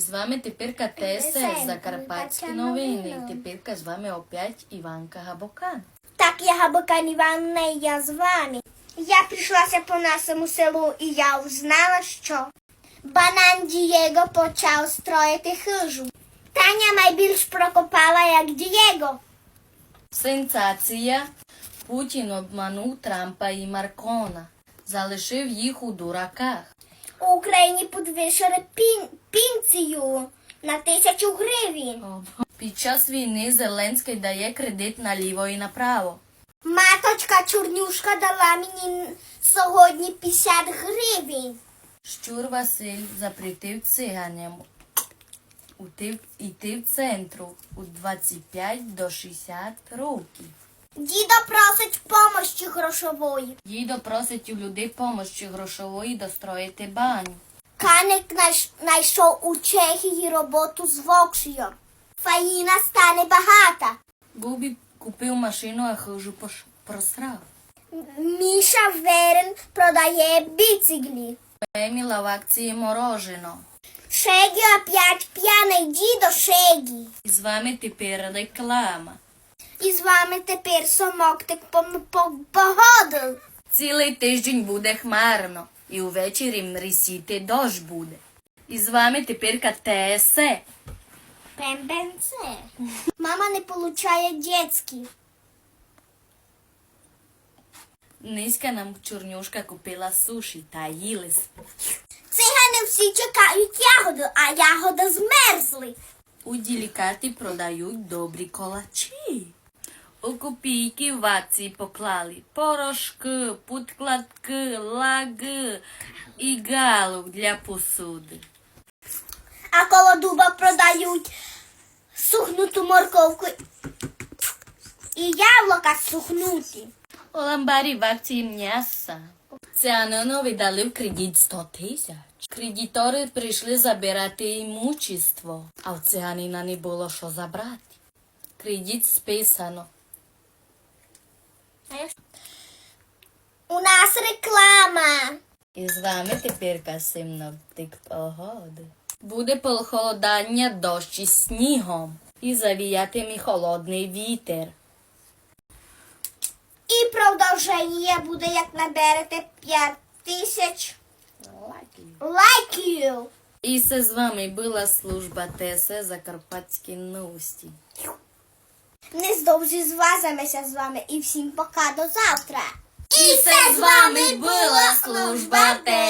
І з вами тепер КТС Закарпатські Закарпатські новини. Тепер з вами опять Іванка Габокан. Так, я Габакан Івановна, і я з вами. Я прийшлася по нашому селу, і я узнала, що банан Дієго почав строїти хижу. Таня найбільш прокопала, як Дієго. Сенсація. Путін обманув Трампа і Маркона. Залишив їх у дураках. У Україні підвищили пенсію на тисячу гривень. Під час війни Зеленський дає кредит наліво і направо. Маточка Чорнюшка дала мені сьогодні 50 гривень. Щур Василь запретив циганям йти в центру у 25 до 60 років. Дідо просить помощі грошової. Дідо просить у людей помощі грошової достроїти баню. Каник знайшов у Чехії роботу з Вокшею. Фаїна стане багата. Бубі купив машину, а пош- просрав. Міша Верен продає біциклі. Еміла в акції морожено. Шегі опять п'яний дідо Шегі. І з вами тепер реклама. І з вами тепер Сомоктик по, по погоду. Цілий тиждень буде хмарно, і увечері мрісіти дощ буде. І з вами тепер КТС. Пембенце. Мама не получає дітські. Низька нам чорнюшка купила суші та їли. Цигани всі чекають ягоду, а ягоди змерзли. У ділікаті продають добрі колачі. У копійки в поклали порошки, подкладки, лаги і галок для посуди. А коло дуба продають сухнуту морковку і яблука сухнуті. У ламбарі в акції м'яса. Цианонові дали в кредит 100 тисяч. Кредитори прийшли забирати імущество, а в циганина не було що забрати. Кредит списано. У нас реклама. І з вами тепер касимноптик погоди. Буде похолодання дощ із снігом і завіятиме холодний вітер. І продовження буде, як наберете 5 тисяч лайків. І це з вами була служба ТСЕ Закарпатські новості. Нездовзі звазимося з вами і всім пока до завтра. І це з вами була служба ТСЕ